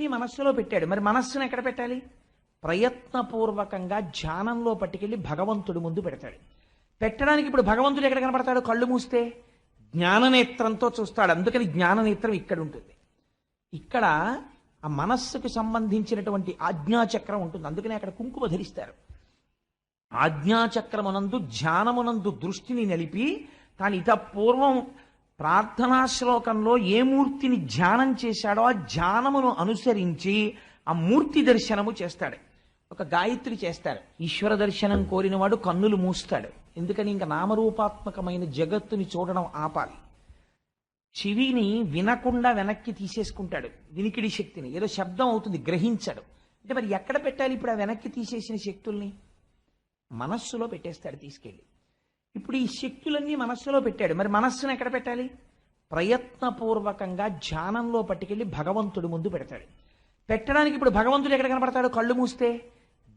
శక్తులన్నీ మనస్సులో పెట్టాడు. మరి మనస్సును ఎక్కడ పెట్టాలి? ప్రయత్నపూర్వకంగా ధ్యానంలో పట్టుకెళ్ళి భగవంతుడు ముందు పెడతాడు. పెట్టడానికి ఇప్పుడు భగవంతుడు ఎక్కడ కనపడతాడు? కళ్ళు మూస్తే జ్ఞాననేత్రంతో చూస్తాడు. అందుకని జ్ఞాననేత్రం ఇక్కడ ఉంటుంది. ఇక్కడ ఆ మనస్సుకు సంబంధించినటువంటి ఆజ్ఞాచక్రం ఉంటుంది. అందుకని అక్కడ కుంకుమ ధరిస్తారు. ఆజ్ఞాచక్రమునందు ధ్యానమునందు దృష్టిని నిలిపి తాను ఇత పూర్వం ప్రార్థనా శ్లోకంలో ఏ మూర్తిని ధ్యానం చేశాడో ఆ ధ్యానమును అనుసరించి ఆ మూర్తి దర్శనము చేస్తాడు. ఒక గాయత్రి చేస్తారు ఈశ్వర దర్శనం కోరినవాడు కన్నులు మూస్తాడు. ఎందుకని ఇంకా నామరూపాత్మకమైన జగత్తుని చూడడం ఆపాలి. చెవిని వినకుండా వెనక్కి తీసేసుకుంటాడు. వినికిడి శక్తిని. ఏదో శబ్దం అవుతుంది గ్రహించడు. అంటే మరి ఎక్కడ పెట్టాలి ఇప్పుడు ఆ వెనక్కి తీసేసిన శక్తుల్ని? మనస్సులో పెట్టేస్తాడు తీసుకెళ్ళి. ఇప్పుడు ఈ శక్తులన్నీ మనస్సులో పెట్టాడు. మరి మనస్సును ఎక్కడ పెట్టాలి? ప్రయత్నపూర్వకంగా ధ్యానంలో పట్టుకెళ్ళి భగవంతుడి ముందు పెడతాడు. పెట్టడానికి ఇప్పుడు భగవంతుడు ఎక్కడ కనపడతాడు? కళ్ళు మూస్తే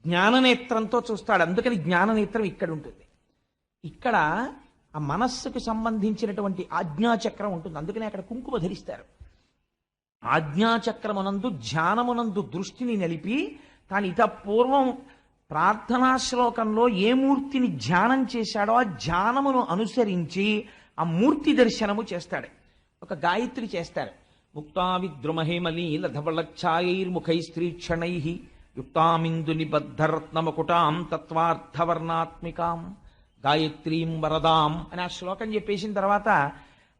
జ్ఞాననేత్రంతో చూస్తాడు. అందుకని జ్ఞాననేత్రం ఇక్కడ ఉంటుంది. ఇక్కడ ఆ మనస్సుకు సంబంధించినటువంటి ఆజ్ఞాచక్రం ఉంటుంది. అందుకని అక్కడ కుంకుమ ధరిస్తారు. ఆజ్ఞాచక్రమునందు ధ్యానమునందు దృష్టిని నిలిపి తాను ఇత పూర్వం ప్రార్థనా శ్లోకంలో ఏ మూర్తిని ధ్యానం చేశాడో ఆ ధ్యానమును అనుసరించి ఆ మూర్తి దర్శనము చేస్తాడు. ఒక గాయత్రి చేస్తారు ముక్తా విద్రుమహేమలీలధవళఛాయైర్ముఖై స్త్రీక్షణై యుక్తామిందు నిబద్ధరత్నముకుటాం తత్వార్థవర్ణాత్మికాం గాయత్రీం వరదాం అని ఆ శ్లోకం చెప్పేసిన తర్వాత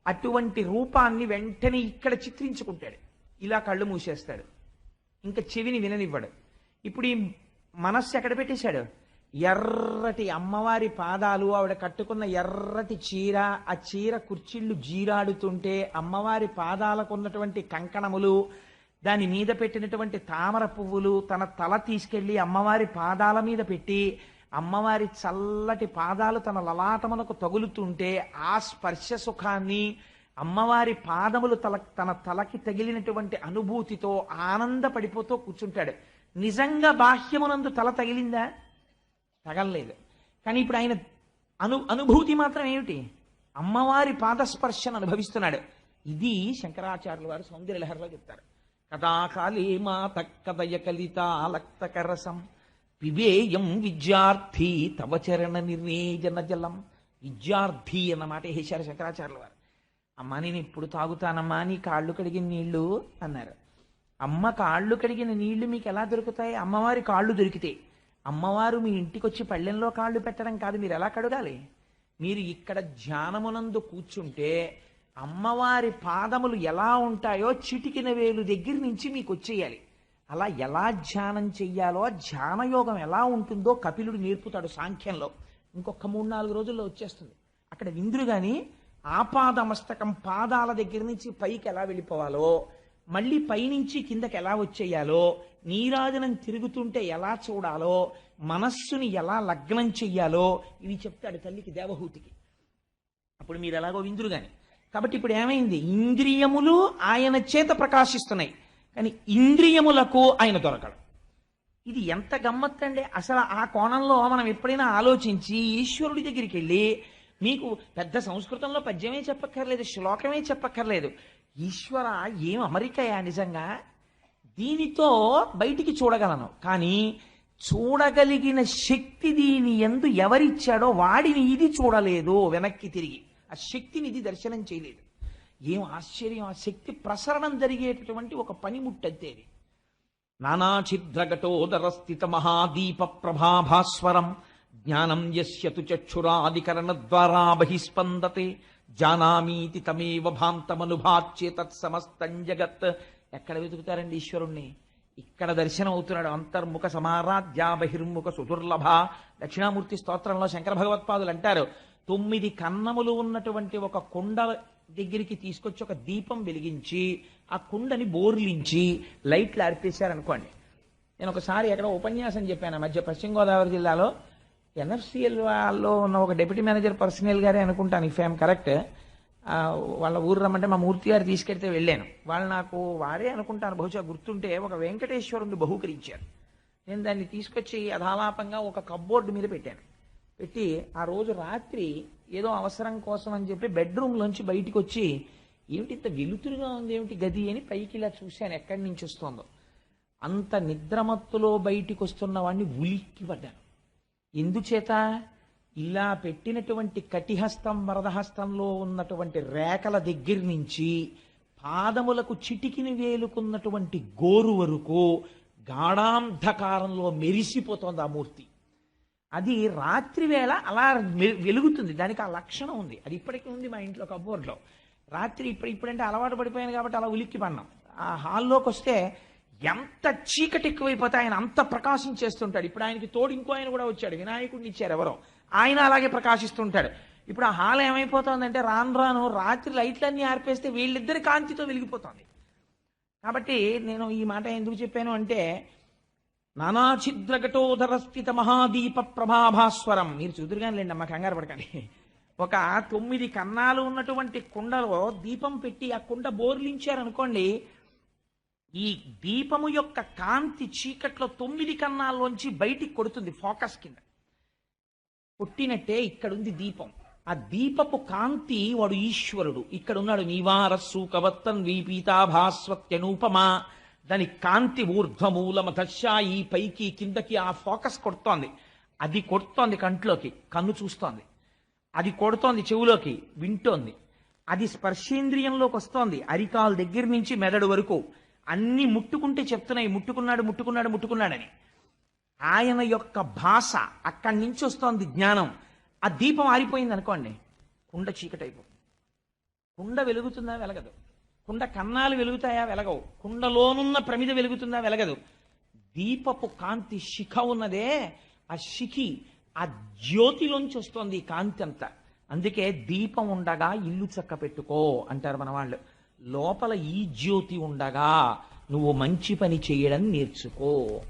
అటువంటి రూపాన్ని వెంటనే ఇక్కడ చిత్రించుకుంటాడు. ఇలా కళ్ళు మూసేస్తాడు. ఇంకా చెవిని విననివ్వడు. ఇప్పుడు ఈ మనస్సు ఎక్కడ పెట్టేశాడు? ఎర్రటి అమ్మవారి పాదాలు ఆవిడ కట్టుకున్న ఎర్రటి చీర ఆ చీర కుర్చీళ్ళు జీరాడుతుంటే అమ్మవారి పాదాలకు ఉన్నటువంటి కంకణములు దాని మీద పెట్టినటువంటి తామర పువ్వులు తన తల తీసుకెళ్ళి అమ్మవారి పాదాల మీద పెట్టి అమ్మవారి చల్లటి పాదాలు తన లలాటమునకు తగులుతుంటే ఆ స్పర్శ సుఖాన్ని అమ్మవారి పాదములు తల తన తలకి తగిలినటువంటి అనుభూతితో ఆనందపడిపోతూ కూర్చుంటాడు. నిజంగా బాహ్యమునందు తల తగిలిందా? తగలలేదు. కానీ ఇప్పుడు ఆయన అను అనుభూతి మాత్రం ఏమిటి? అమ్మవారి పాదస్పర్శను అనుభవిస్తున్నాడు. ఇది శంకరాచార్యుల వారు సౌందర్యలహరిలో చెప్తారు. కథాకాళీ మాత కథయ కలితాలక్తకరసం పిబేయం విద్యార్థి తవచరణ నిర్వేజన జలం. విద్యార్థి అన్నమాట వేశారు శంకరాచార్యుల వారు. అమ్మ నేను ఇప్పుడు తాగుతానమ్మా నీ కాళ్ళు కడిగిన నీళ్ళు అన్నారు. అమ్మ కాళ్ళు కడిగిన నీళ్ళు మీకు ఎలా దొరుకుతాయి? అమ్మవారి కాళ్ళు దొరికితే. అమ్మవారు మీ ఇంటికి వచ్చి పళ్ళెంలో కాళ్ళు పెట్టడం కాదు మీరు ఎలా కడగాలి? మీరు ఇక్కడ ధ్యానమునందు కూర్చుంటే అమ్మవారి పాదములు ఎలా ఉంటాయో చిటికిన వేలు దగ్గర నుంచి మీకు వచ్చేయాలి అలా ఎలా ధ్యానం చెయ్యాలో ధ్యానయోగం ఎలా ఉంటుందో కపిలుడు నేర్పుతాడు సాంఖ్యంలో. ఇంకొక మూడు నాలుగు రోజుల్లో వచ్చేస్తుంది. అక్కడ విందురు గాని ఆపాదమస్తకం పాదాల దగ్గర నుంచి పైకి ఎలా వెళ్ళిపోవాలో మళ్ళీ పైనుంచి కిందకి ఎలా వచ్చేయాలో నీరాజనం తిరుగుతుంటే ఎలా చూడాలో మనస్సుని ఎలా లగ్నం చెయ్యాలో ఇవి చెప్తాడు తల్లికి దేవహూతికి. అప్పుడు మీరు ఎలాగో విందురు గాని. కాబట్టి ఇప్పుడు ఏమైంది? ఇంద్రియములు ఆయన చేత ప్రకాశిస్తున్నాయి. కానీ ఇంద్రియములకు ఆయన దొరకడు. ఇది ఎంత గమ్మత్తండి. అసలు ఆ కోణంలో మనం ఎప్పుడైనా ఆలోచించి ఈశ్వరుడి దగ్గరికి వెళ్ళి మీకు పెద్ద సంస్కృతంలో పద్యమే చెప్పక్కర్లేదు శ్లోకమే చెప్పక్కర్లేదు. ఈశ్వర ఏం అమరికయా నిజంగా? దీనితో బయటికి చూడగలను. కానీ చూడగలిగిన శక్తి దీని ఎందు ఎవరిచ్చాడో వాడిని ఇది చూడలేదు వెనక్కి తిరిగి. ఆ శక్తిని ఇది దర్శనం చేయలేదు. ఏం ఆశ్చర్యం? ఆ శక్తి ప్రసరణం జరిగేటటువంటి ఒక పనిముట్టంతేది నానాచిద్రగటోదరస్థిత మహాదీప ప్రభాభాస్వరం. జ్ఞానం యస్యతు చక్షురాధికరణ ద్వారా బహిస్పందతే జానామీతి తమేవ భాంతమనుభాచ్యేతత్ సమస్తం జగత్. ఎక్కడ వెతుకుతారండి ఈశ్వరుణ్ణి? ఇక్కడ దర్శనం అవుతున్నాడు అంతర్ముఖ సమారాధ్యా బహిర్ముఖ సుదుర్లభ. దక్షిణామూర్తి స్తోత్రంలో శంకర భగవత్పాదులు అంటారు తొమ్మిది కన్నములు ఉన్నటువంటి ఒక కుండ దగ్గరికి తీసుకొచ్చి ఒక దీపం వెలిగించి ఆ కుండని బోర్లించి లైట్లు అర్పేశారనుకోండి నేను ఒకసారి ఎక్కడ ఉపన్యాసం చెప్పాను ఆ మధ్య పశ్చిమ గోదావరి జిల్లాలో ఎన్ఎఫ్సిఎల్ వాళ్ళలో ఉన్న ఒక డిప్యూటీ మేనేజర్ పర్సనల్ గారే అనుకుంటాను ఇఫ్ ఐఎమ్ కరెక్ట్? వాళ్ళ ఊరు రమ్మంటే మా మూర్తి గారు తీసుకెళ్తే వెళ్ళాను. వాళ్ళు నాకు వారే అనుకుంటాను బహుశా గుర్తుంటే ఒక వెంకటేశ్వరుని బహుకరించారు. నేను దాన్ని తీసుకొచ్చి అధాలాపంగా ఒక కబ్బోర్డు మీద పెట్టాను. పెట్టి ఆ రోజు రాత్రి ఏదో అవసరం కోసం అని చెప్పి బెడ్రూమ్లోంచి బయటికి వచ్చి ఏమిటి ఇంత వెలుతురుగా ఉంది ఏమిటి గది? అని పైకి ఇలా చూశాను ఎక్కడి నుంచి వస్తుందో. అంత నిద్రమత్తులో బయటికి వస్తున్న వాడిని ఉలిక్కి పడ్డాను. ఎందుచేత? ఇలా పెట్టినటువంటి కటిహస్తం వరదహస్తంలో ఉన్నటువంటి రేఖల దగ్గర నుంచి పాదములకు చిటికిని వేలుకున్నటువంటి గోరు వరకు గాఢాంధకారంలో మెరిసిపోతోంది ఆ మూర్తి. అది రాత్రి వేళ అలా వెలుగుతుంది. దానికి ఆ లక్షణం ఉంది. అది ఇప్పటికీ ఉంది మా ఇంట్లో కబోర్డ్లో. రాత్రి ఇప్పుడు ఇప్పుడంటే అలవాటు పడిపోయాను కాబట్టి అలా ఉలిక్కి పడినాం ఆ హాల్లోకి వస్తే ఎంత చీకటి ఎక్కువైపోతే ఆయన అంత ప్రకాశించేస్తుంటాడు ఇప్పుడు ఆయనకి తోడు ఇంకో ఆయన కూడా వచ్చాడు. వినాయకుడిని ఇచ్చారు ఎవరో. ఆయన అలాగే ప్రకాశిస్తుంటాడు. ఇప్పుడు ఆ హాల్ ఏమైపోతుందంటే రాను రాను రాత్రి లైట్లన్నీ ఆర్పేస్తే వీళ్ళిద్దరి కాంతితో వెలిగిపోతుంది. కాబట్టి నేను ఈ మాట ఎందుకు చెప్పాను అంటే నానాఛిద్రఘటోధరస్థిత మహాదీప ప్రభాభాస్వరం. మీరు చూదురుగానే లేండి అమ్మ కంగారు పడకండి. ఒక తొమ్మిది కన్నాలు ఉన్నటువంటి కుండలో దీపం పెట్టి ఆ కుండ బోర్లించారనుకోండి ఈ దీపము యొక్క కాంతి చీకట్లో తొమ్మిది కన్నాల్లోంచి బయటికి కొడుతుంది ఫోకస్ కింద. కొట్టినట్టే ఇక్కడుంది దీపం. ఆ దీపపు కాంతి వాడు ఈశ్వరుడు. ఇక్కడ ఉన్నాడు నీవారస్సు కవత్తన్ వీపీతాభాస్వత్యనూపమా దాని కాంతి ఊర్ధ్వమూలమధశాయి పైకి కిందకి ఆ ఫోకస్ కొడుతోంది. అది కొడుతోంది కంట్లోకి కన్ను చూస్తోంది. అది కొడుతోంది చెవులోకి వింటోంది. అది స్పర్శేంద్రియంలోకి వస్తోంది. అరికాల దగ్గర నుంచి మెదడు వరకు. అన్ని ముట్టుకుంటే చెప్తున్నాయి ముట్టుకున్నాడు ముట్టుకున్నాడు ముట్టుకున్నాడని. ఆయన యొక్క భాష అక్కడి నుంచి వస్తోంది జ్ఞానం. ఆ దీపం ఆరిపోయింది అనుకోండి కుండ చీకటి అయిపోతుంది కుండ వెలుగుతుందా వెలగదు. కుండ కన్నాలు వెలుగుతాయా వెలగవు. కుండలోనున్న ప్రమిద వెలుగుతుందా వెలగదు. దీపపు కాంతి శిఖ ఉన్నదే ఆ శిఖి ఆ జ్యోతిలోంచి వస్తోంది ఈ కాంతి అంతా. అందుకే దీపం ఉండగా ఇల్లు చక్క పెట్టుకో అంటారు మన వాళ్ళు లోపల ఈ జ్యోతి ఉండగా నువ్వు మంచి పని చేయడం నేర్చుకో.